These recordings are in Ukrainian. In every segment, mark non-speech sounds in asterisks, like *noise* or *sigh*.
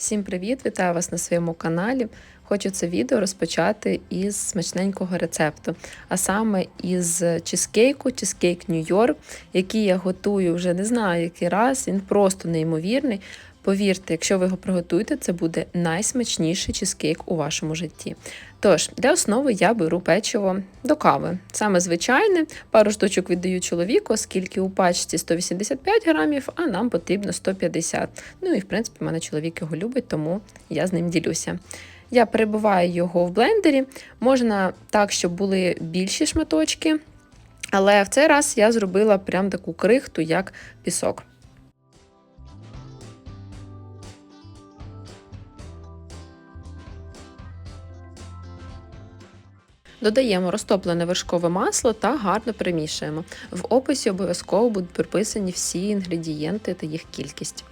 Всім привіт! Вітаю вас на своєму каналі. Хочу це відео розпочати із смачненького рецепту, а саме із чизкейку, чизкейк Нью-Йорк, який я готую вже не знаю який раз. Він просто неймовірний. Повірте, якщо ви його приготуєте, це буде найсмачніший чизкейк у вашому житті. Тож, для основи я беру печиво до кави. Саме звичайне, пару штучок віддаю чоловіку, оскільки у пачці 185 грамів, а нам потрібно 150. Ну і в принципі, в мене чоловік його любить, тому я з ним ділюся. Я перебиваю його в блендері. Можна так, щоб були більші шматочки, але в цей раз я зробила прям таку крихту, як пісок. Додаємо розтоплене вершкове масло та гарно перемішуємо. В описі обов'язково будуть приписані всі інгредієнти та їх кількість.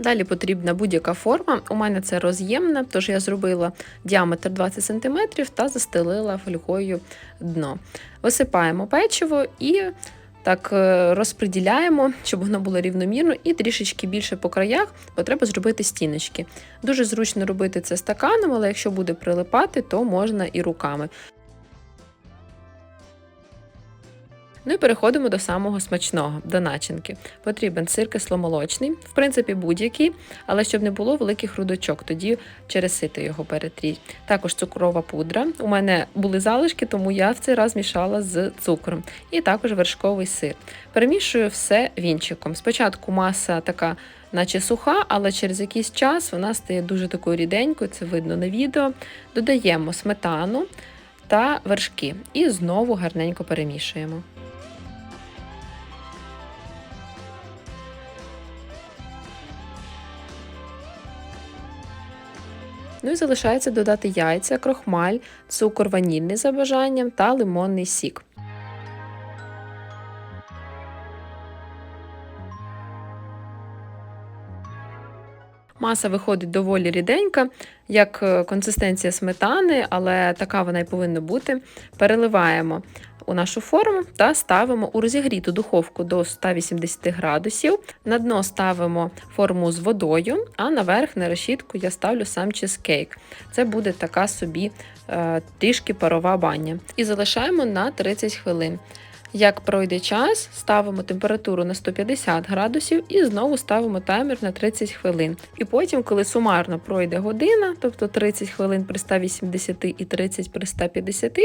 Далі потрібна будь-яка форма. У мене це роз'ємна, тож я зробила діаметр 20 см та застелила фольгою дно. Висипаємо печиво і так е, розподіляємо, щоб воно було рівномірно, і трішечки більше по краях, бо треба зробити стіночки. Дуже зручно робити це стаканом, але якщо буде прилипати, то можна і руками. Ну і переходимо до самого смачного, до начинки. Потрібен сир кисломолочний, в принципі, будь-який, але щоб не було великих грудочок, тоді через сито його перетріть. Також цукрова пудра. У мене були залишки, тому я в цей раз мішала з цукром. І також вершковий сир. Перемішую все вінчиком. Спочатку маса така. Наче суха, але через якийсь час вона стає дуже такою ріденькою, це видно на відео. Додаємо сметану та вершки і знову гарненько перемішуємо. Ну і залишається додати яйця, крохмаль, цукор ванільний за бажанням та лимонний сік. Маса виходить доволі ріденька, як е, консистенція сметани, але така вона й повинна бути. Переливаємо у нашу форму та ставимо у розігріту духовку до 180 градусів. На дно ставимо форму з водою, а наверх на решітку я ставлю сам чизкейк. Це буде така собі е, трішки парова баня. І залишаємо на 30 хвилин. Як пройде час, ставимо температуру на 150 градусів і знову ставимо таймер на 30 хвилин. І потім, коли сумарно пройде година, тобто 30 хвилин при 180 і 30 при 150,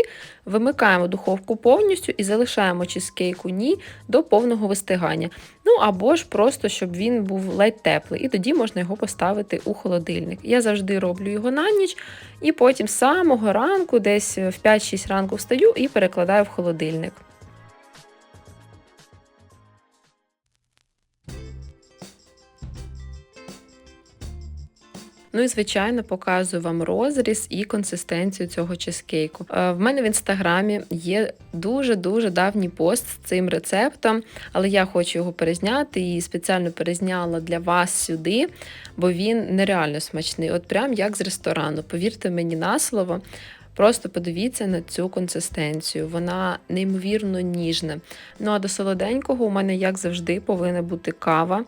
вимикаємо духовку повністю і залишаємо чизкейк у ній до повного вистигання. Ну або ж просто, щоб він був ледь теплий, і тоді можна його поставити у холодильник. Я завжди роблю його на ніч, і потім з самого ранку, десь в 5-6 ранку встаю і перекладаю в холодильник. Ну і звичайно показую вам розріз і консистенцію цього чизкейку. Е, В мене в інстаграмі є дуже-дуже давній пост з цим рецептом, але я хочу його перезняти і спеціально перезняла для вас сюди, бо він нереально смачний. От прям як з ресторану. Повірте мені на слово. Просто подивіться на цю консистенцію, вона неймовірно ніжна. Ну а до солоденького у мене, як завжди, повинна бути кава.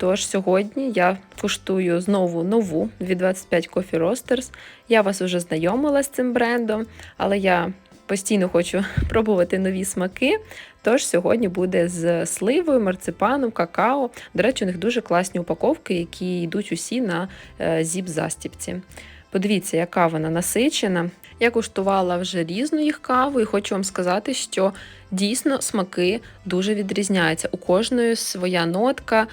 Тож сьогодні я куштую знову нову від 25 Coffee Roasters. Я вас вже знайомила з цим брендом, але я постійно хочу *laughs* пробувати нові смаки. Тож сьогодні буде з сливою, марципаном, какао. До речі, у них дуже класні упаковки, які йдуть усі на зіп-застіпці. Подивіться, яка вона насичена. Я куштувала вже різну їх каву, і хочу вам сказати, що дійсно смаки дуже відрізняються. У кожної своя нотка,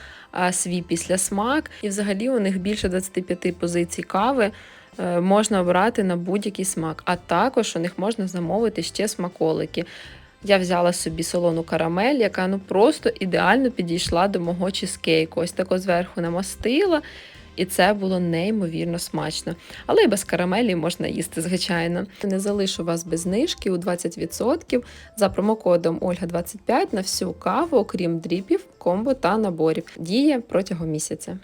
свій післясмак, і взагалі у них більше 25 позицій кави. е, Можна обрати на будь-який смак, а також у них можна замовити ще смаколики. Я взяла собі солону карамель, яка ну просто ідеально підійшла до мого чизкейку. Ось тако зверху намастила, і це було неймовірно смачно. Але і без карамелі можна їсти, звичайно. Не залишу вас без знижки у 20% за промокодом Ольга25 на всю каву, окрім дріпів, комбо та наборів. Діє протягом місяця.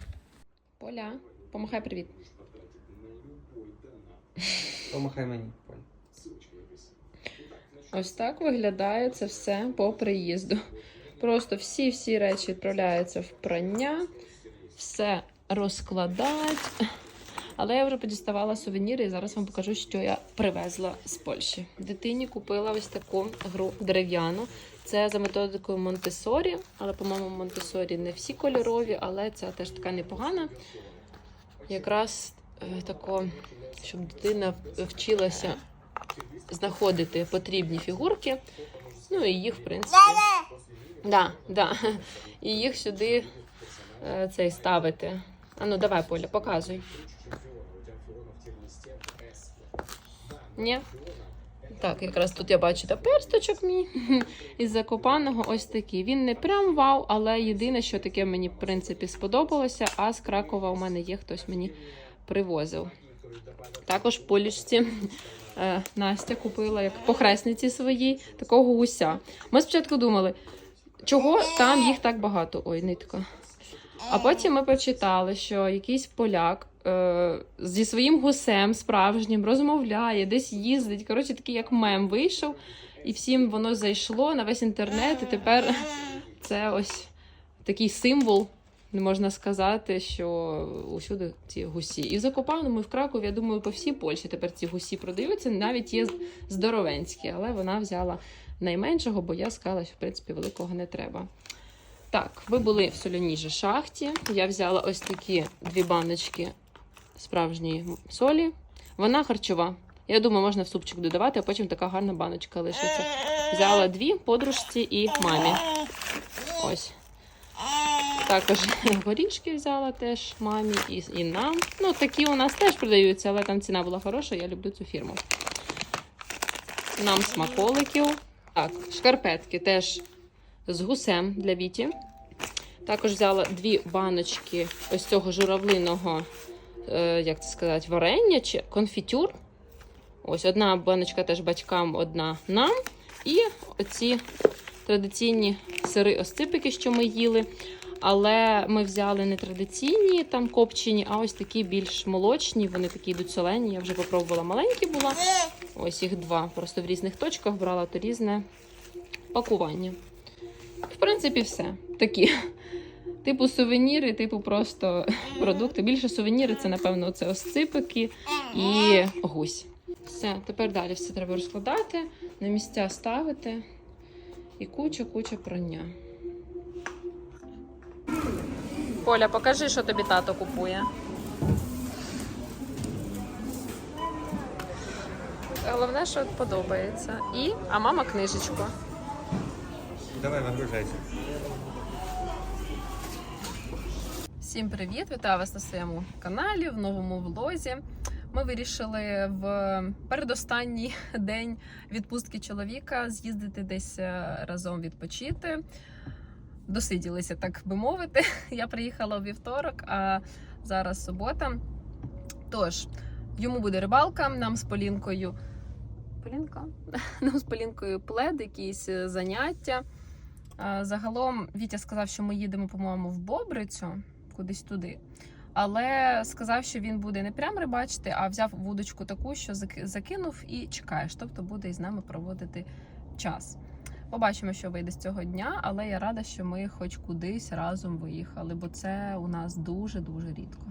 Поля, помахай привіт. Помахай мені. Ось так виглядає це все по приїзду. Просто всі-всі речі відправляються в прання, все розкладають. Але я вже подіставала сувеніри і зараз вам покажу, що я привезла з Польщі. Дитині купила ось таку гру дерев'яну. Це за методикою Монтесорі, але, по-моєму, Монтесорі не всі кольорові, але ця теж така непогана. Якраз е, тако, щоб дитина вчилася знаходити потрібні фігурки. Ну і їх, в принципі. Да, да. І їх сюди е, цей ставити. А ну давай, Поля, показуй. Ні? Так, якраз тут я бачу та персточок мій *laughs* із закопаного ось такий. Він не прям вау, але єдине, що таке мені в принципі сподобалося, а з Кракова у мене є хтось мені привозив. Також в полічці е, Настя купила як похресниці своїй такого гуся. Ми спочатку думали, чого там їх так багато. Ой, нитка. А потім ми почитали, що якийсь поляк е, зі своїм гусем справжнім розмовляє, десь їздить. Коротше, такий як мем вийшов, і всім воно зайшло на весь інтернет. І тепер це ось такий символ. Не можна сказати, що усюди ці гусі. І в Закопаному, і в Кракові, я думаю, по всій Польщі тепер ці гусі продаються. Навіть є здоровенські, але вона взяла найменшого, бо я сказала, що в принципі великого не треба. Так, ви були в соляній шахті. Я взяла ось такі дві баночки справжньої солі. Вона харчова. Я думаю, можна в супчик додавати, а потім така гарна баночка лишиться. Взяла дві подружці і мамі. Ось. Також *laughs* горішки взяла теж мамі і, і нам. Ну, такі у нас теж продаються, але там ціна була хороша, я люблю цю фірму. Нам смаколиків. Так, шкарпетки теж з гусем для Віті. Також взяла дві баночки ось цього журавлиного, е, як це сказати, варення чи конфітюр. Ось одна баночка теж батькам, одна нам. І оці традиційні сири осципики, що ми їли. Але ми взяли не традиційні там копчені, а ось такі більш молочні. Вони такі йдуть солені. Я вже попробувала маленькі була. Ось їх два. Просто в різних точках брала то різне пакування. Принципі, все. Такі. Типу сувеніри, типу просто продукти. Більше сувеніри це, напевно, це осципики і гусь. Все, тепер далі все треба розкладати, на місця ставити і куча-куча прання. Поля, покажи, що тобі тато купує. Головне, що подобається. І, а мама книжечку. Давай, нагружайся. Всім привіт! Вітаю вас на своєму каналі в новому влозі. Ми вирішили в передостанній *laughs* день відпустки чоловіка з'їздити десь е, разом відпочити. Досиділися, так би мовити. *laughs* Я приїхала у вівторок, а зараз субота. Тож, йому буде рибалка, нам з Полінкою. Полінка? *laughs* Нам з Полінкою плед, якісь е, заняття. Загалом Вітя сказав, що ми їдемо, по-моєму, в Бобрицю, кудись туди. Але сказав, що він буде не прям рибачити, а взяв вудочку таку, що закинув і чекаєш. Тобто буде із нами проводити час. Побачимо, що вийде з цього дня, але я рада, що ми хоч кудись разом виїхали, бо це у нас дуже дуже рідко.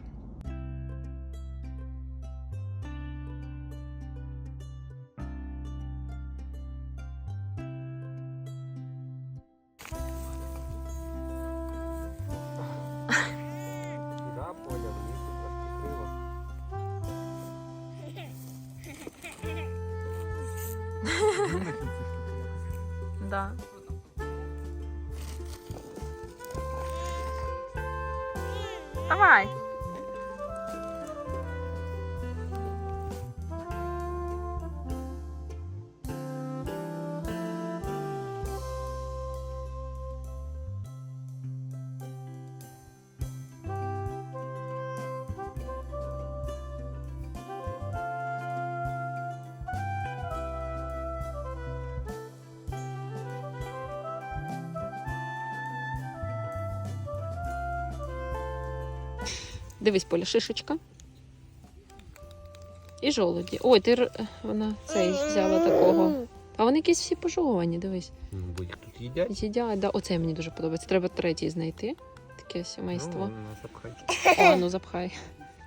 Дивись, Поля, шишечка. І жолуді. Ой, ти вона цей взяла такого. А вони якісь всі пожовані, дивись. Ну, бо їх тут їдять. Їдять, да. Оце мені дуже подобається. Треба третій знайти. Таке Ну, сімейство. на запхайте. О, ну запхай.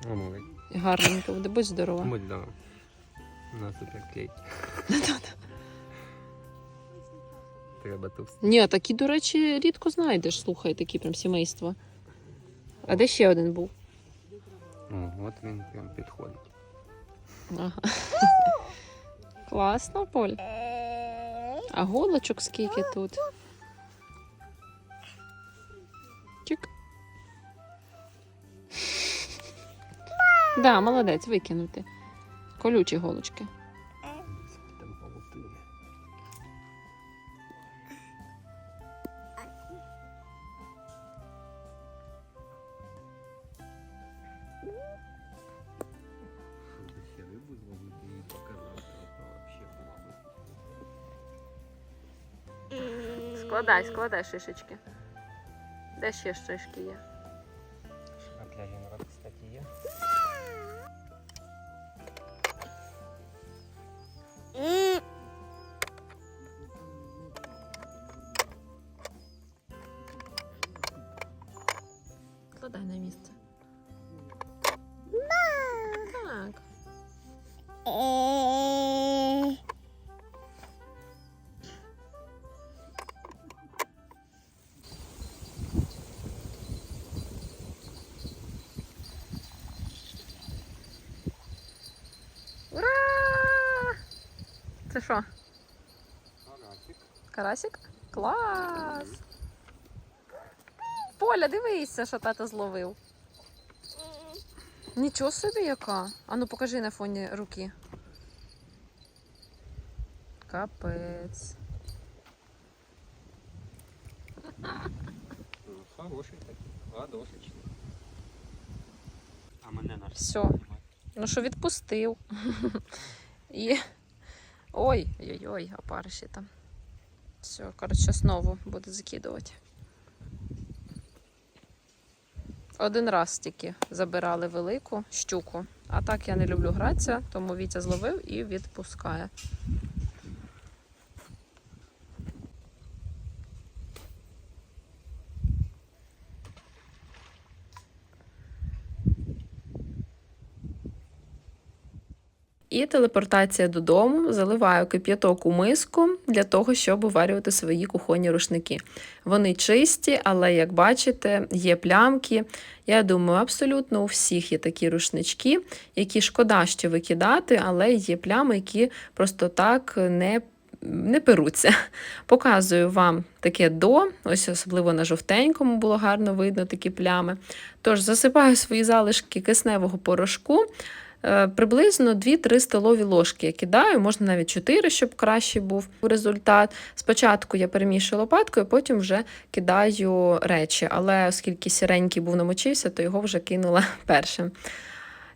Ну, молодь. Гарненько буде, будь здорова. Будь да. Нас тут як. Треба товсти. Ні, такі, до речі, рідко знайдеш, слухай, такі прям сімейства. А де ще один був? О, от він прям підходить. Ага. Класно, Поль. А голочок скільки тут? Чик. Да, молодець, викинути. Колючі голочки. Складай, складай шишечки. Де ще шишки є? Це що? Карасик. Карасик? Клас! Поля, дивися, що тато зловив. Нічого собі яка. Ану, покажи на фоні руки. Капець. Ну, хороший такий, ладошечний. А мене наш Всьо. Ну що відпустив. *laughs* І. Ой, ой-ой, опариші там. Все, коротше, знову буду закидувати. Один раз тільки забирали велику щуку. А так я не люблю гратися, тому Вітя зловив і відпускає. Телепортація додому. Заливаю кип'яток у миску для того, щоб уварювати свої кухонні рушники. Вони чисті, але як бачите, є плямки. Я думаю, абсолютно у всіх є такі рушнички, які шкода, що викидати, але є плями, які просто так не. Не перуться. Показую вам таке до, ось особливо на жовтенькому було гарно видно такі плями. Тож засипаю свої залишки кисневого порошку, Приблизно 2-3 столові ложки я кидаю, можна навіть 4, щоб кращий був результат. Спочатку я перемішую лопаткою, потім вже кидаю речі, але оскільки сіренький був намочився, то його вже кинула *laughs* першим.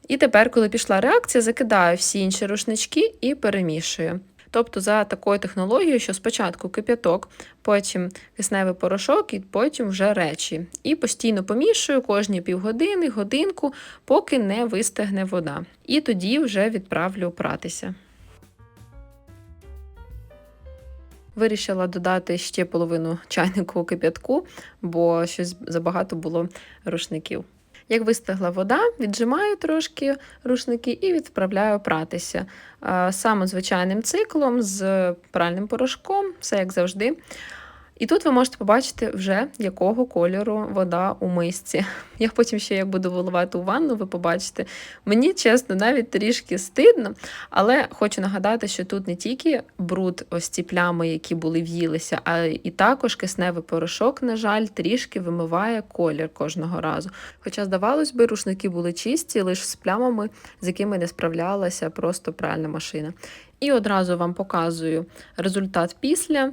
І тепер, коли пішла реакція, закидаю всі інші рушнички і перемішую. Тобто за такою технологією, що спочатку кип'яток, потім кисневий порошок і потім вже речі. І постійно помішую кожні півгодини, годинку, поки не вистигне вода. І тоді вже відправлю пратися. Вирішила додати ще половину чайнику кип'ятку, бо щось забагато було рушників. Як вистигла вода, віджимаю трошки рушники і відправляю пратися. Саме звичайним циклом з пральним порошком, все як завжди. І тут ви можете побачити вже якого кольору вода у мисці. *laughs* Я потім ще як буду виливати у ванну, ви побачите. Мені чесно, навіть трішки стидно, але хочу нагадати, що тут не тільки бруд, ось ці плями, які були в'їлися, а і також кисневий порошок, на жаль, трішки вимиває колір кожного разу. Хоча, здавалось би, рушники були чисті, лише з плямами, з якими не справлялася просто пральна машина. І одразу вам показую результат після.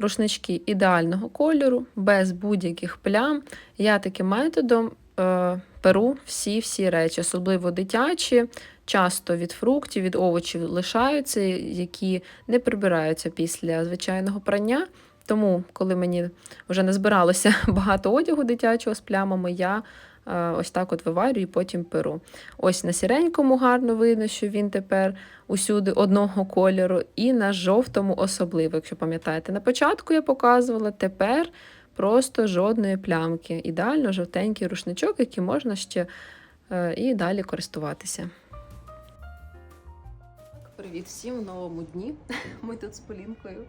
Рушнички ідеального кольору, без будь-яких плям. Я таким методом е, перу всі-всі речі, особливо дитячі, часто від фруктів, від овочів лишаються, які не прибираються після звичайного прання. Тому, коли мені вже не збиралося *laughs* багато одягу дитячого з плямами, я Ось так от виварюю і потім перу. Ось на сіренькому гарно видно, що він тепер усюди одного кольору, і на жовтому особливо, якщо пам'ятаєте. На початку я показувала, тепер просто жодної плямки. Ідеально жовтенький рушничок, який можна ще е, і далі користуватися. Привіт всім в новому дні. *laughs* Ми тут з Полінкою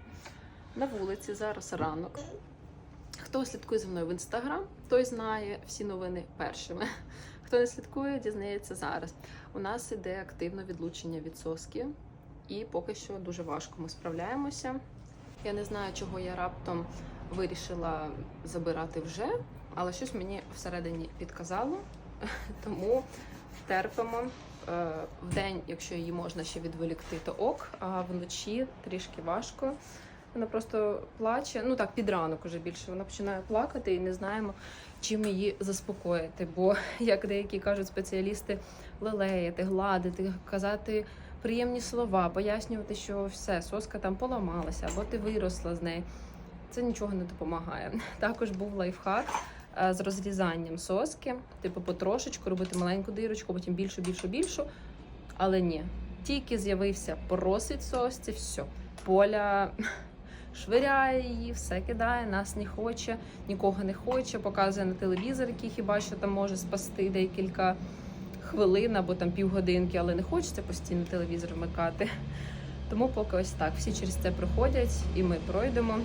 на вулиці. Зараз ранок. Хто слідкує за мною в інстаграм, той знає всі новини першими. *laughs* Хто не слідкує, дізнається зараз. У нас іде активне відлучення від соски, і поки що дуже важко ми справляємося. Я не знаю, чого я раптом вирішила забирати вже, але щось мені всередині підказало, *laughs* тому терпимо. Е, В день, якщо її можна ще відволікти, то ок, а вночі трішки важко. Вона просто плаче. Ну так, під ранок уже більше. Вона починає плакати і не знаємо, чим її заспокоїти. Бо, *laughs* як деякі кажуть спеціалісти, лелеяти, гладити, казати приємні слова, пояснювати, що все, соска там поламалася, або ти виросла з неї. Це нічого не допомагає. *laughs* Також був лайфхак е, з розрізанням соски, типу потрошечку робити маленьку дирочку, потім більшу, більшу, більшу. Але ні, тільки з'явився просить сосці, все. Поля швиряє її, все кидає, нас не хоче, нікого не хоче, показує на телевізор, який хіба що там може спасти декілька хвилин або там півгодинки, але не хочеться постійно телевізор вмикати. Тому поки ось так. Всі через це проходять і ми пройдемо.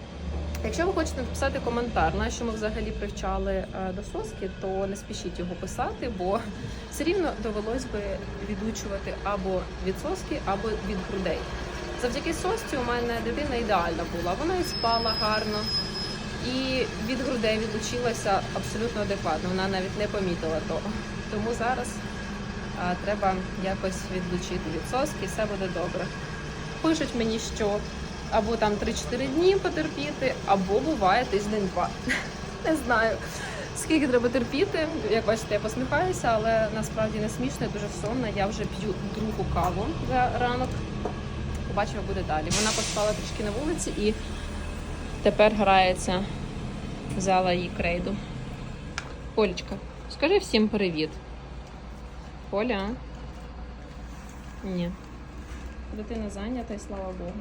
Якщо ви хочете написати коментар, на що ми взагалі привчали е, до соски, то не спішіть його писати, бо все рівно довелось би відучувати або від соски, або від грудей. Завдяки сосці у мене дитина ідеальна була. Вона і спала гарно, і від грудей відлучилася абсолютно адекватно. Вона навіть не помітила того. Тому зараз а, треба якось відлучити від соски, і все буде добре. Пишуть мені, що або там 3-4 дні потерпіти, або буває тиждень-два. *laughs* Не знаю. Скільки треба терпіти, як бачите, я посміхаюся, але насправді не смішно, я дуже сонна. Я вже п'ю другу каву за ранок. Побачимо, буде далі. Вона поспала трішки на вулиці і тепер грається. Взяла її крейду. Полічка, скажи всім привіт. Поля. Ні. Дитина зайнята і слава Богу.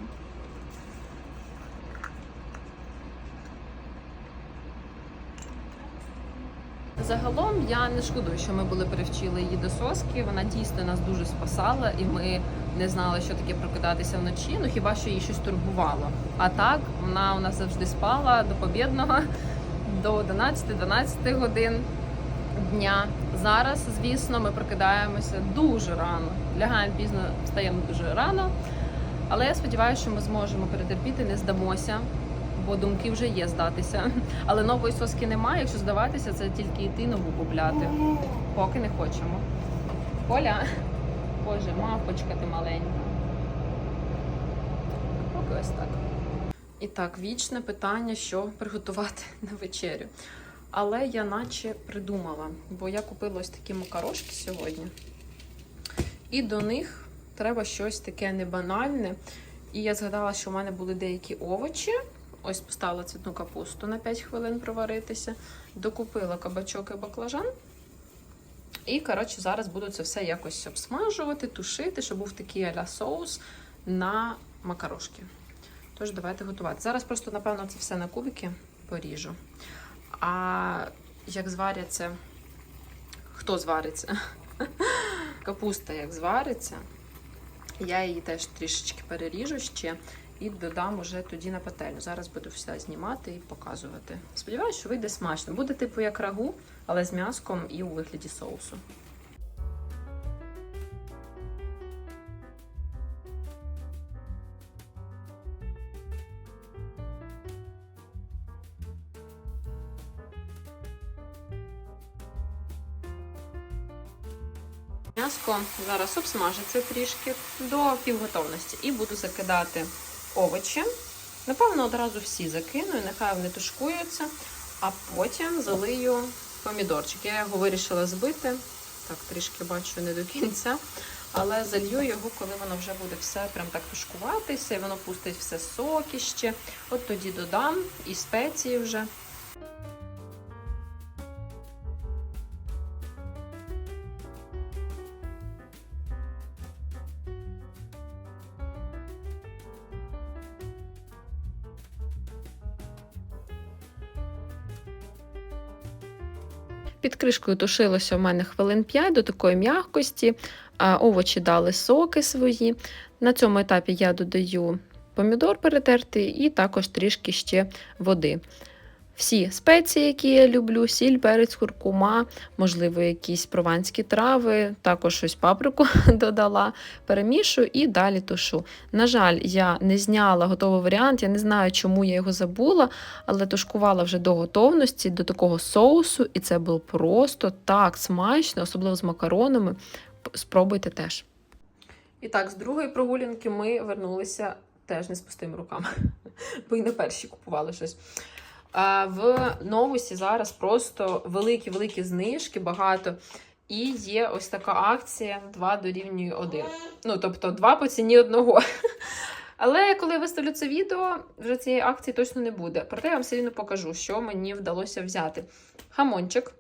Загалом я не шкодую, що ми були привчили її до соски. Вона дійсно нас дуже спасала, і ми не знали, що таке прокидатися вночі. Ну хіба що її щось турбувало. А так вона у нас завжди спала до побідного до 11-12 годин дня. Зараз, звісно, ми прокидаємося дуже рано. Лягаємо пізно, встаємо дуже рано. Але я сподіваюся, що ми зможемо перетерпіти, не здамося, бо думки вже є здатися. Але нової соски немає. Якщо здаватися, це тільки йти нову купляти. Поки не хочемо. Поля, боже, мавпочка ти маленька. Поки ось так. І так, вічне питання, що приготувати *laughs* на вечерю. Але я наче придумала, бо я купила ось такі макарошки сьогодні. І до них треба щось таке небанальне. І я згадала, що в мене були деякі овочі. Ось поставила цвітну капусту на 5 хвилин проваритися. Докупила кабачок і баклажан. І, коротше, зараз буду це все якось обсмажувати, тушити, щоб був такий аля соус на макарошки. Тож, давайте готувати. Зараз просто, напевно, це все на кубики поріжу. А як зваряться, хто звариться? *laughs* Капуста як звариться, я її теж трішечки переріжу ще і додам уже тоді на пательню. Зараз буду все знімати і показувати. Сподіваюсь, що вийде смачно. Буде типу як рагу, але з м'яском і у вигляді соусу. М'яско зараз обсмажиться трішки до півготовності і буду закидати овочі. Напевно, одразу всі закину, і нехай вони тушкуються, а потім залию помідорчик. Я його вирішила збити. Так, трішки бачу не до кінця. Але залью його, коли воно вже буде все прям так тушкуватися, і воно пустить все сокіще. От тоді додам і спеції вже. Під кришкою тушилося в мене хвилин 5 до такої м'якості, овочі дали соки свої. На цьому етапі я додаю помідор перетертий і також трішки ще води. Всі спеції, які я люблю, сіль, перець, куркума, можливо, якісь прованські трави, також щось паприку *laughs* додала, перемішую і далі тушу. На жаль, я не зняла готовий варіант, я не знаю, чому я його забула, але тушкувала вже до готовності, до такого соусу, і це було просто так смачно, особливо з макаронами. Спробуйте теж. І так, з другої прогулянки ми вернулися теж не з пустими руками, *laughs* бо і на першій купували щось. В новусі зараз просто великі-великі знижки, багато. І є ось така акція 2 дорівнює 1. Ну, тобто 2 по ціні одного. *laughs* Але коли я виставлю це відео, вже цієї акції точно не буде. Проте я вам все рівно покажу, що мені вдалося взяти. Хамончик.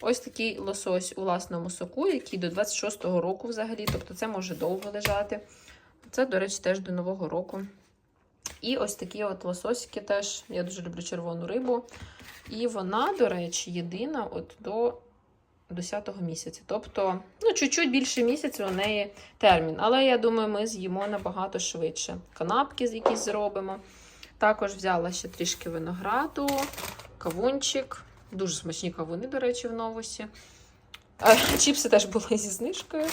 Ось такий лосось у власному соку, який до 26-го року взагалі, тобто це може довго лежати. Це, до речі, теж до Нового року. І ось такі от лососики теж. Я дуже люблю червону рибу. І вона, до речі, єдина от до 10-го місяця. Тобто, ну, чуть-чуть більше місяця у неї термін. Але я думаю, ми з'їмо набагато швидше. Канапки якісь зробимо. Також взяла ще трішки винограду, кавунчик. Дуже смачні кавуни, до речі, в новосі. *laughs* Чіпси теж були зі знижкою,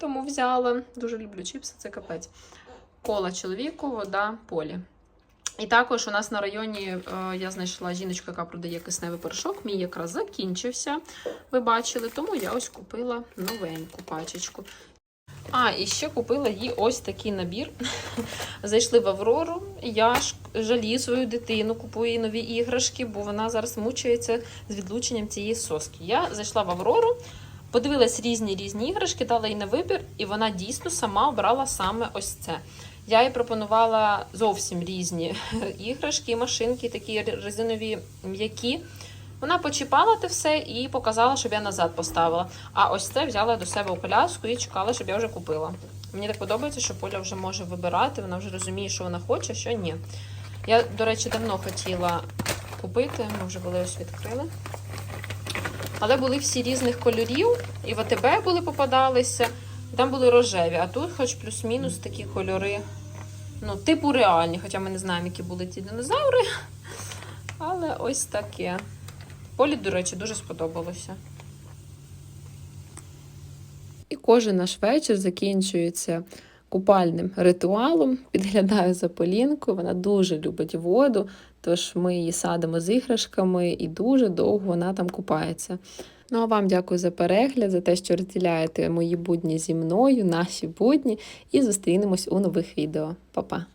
тому взяла. Дуже люблю чіпси, це капець. Кола чоловіку, вода полі. І також у нас на районі е, я знайшла жіночку, яка продає кисневий порошок. Мій якраз закінчився. Ви бачили, тому я ось купила новеньку пачечку. А, і ще купила їй ось такий набір. *laughs* Зайшли в Аврору. Я ж жалію свою дитину, купую їй нові іграшки, бо вона зараз мучається з відлученням цієї соски. Я зайшла в Аврору, подивилась різні різні іграшки, дала їй на вибір, і вона дійсно сама обрала саме ось це. Я їй пропонувала зовсім різні *laughs* іграшки, машинки, такі резинові м'які. Вона почіпала те все і показала, щоб я назад поставила. А ось це взяла до себе у коляску і чекала, щоб я вже купила. Мені так подобається, що Поля вже може вибирати, вона вже розуміє, що вона хоче, що ні. Я, до речі, давно хотіла купити, ми вже були ось відкрили. Але були всі різних кольорів, і в АТБ були попадалися, там були рожеві, а тут хоч плюс-мінус такі кольори. Ну, типу реальні, хоча ми не знаємо, які були ці динозаври. Але ось таке. Полі, до речі, дуже сподобалося. І кожен наш вечір закінчується купальним ритуалом. Підглядаю за Полінкою. Вона дуже любить воду, тож ми її садимо з іграшками і дуже довго вона там купається. Ну а вам дякую за перегляд, за те, що розділяєте мої будні зі мною, наші будні, і зустрінемось у нових відео. Па-па!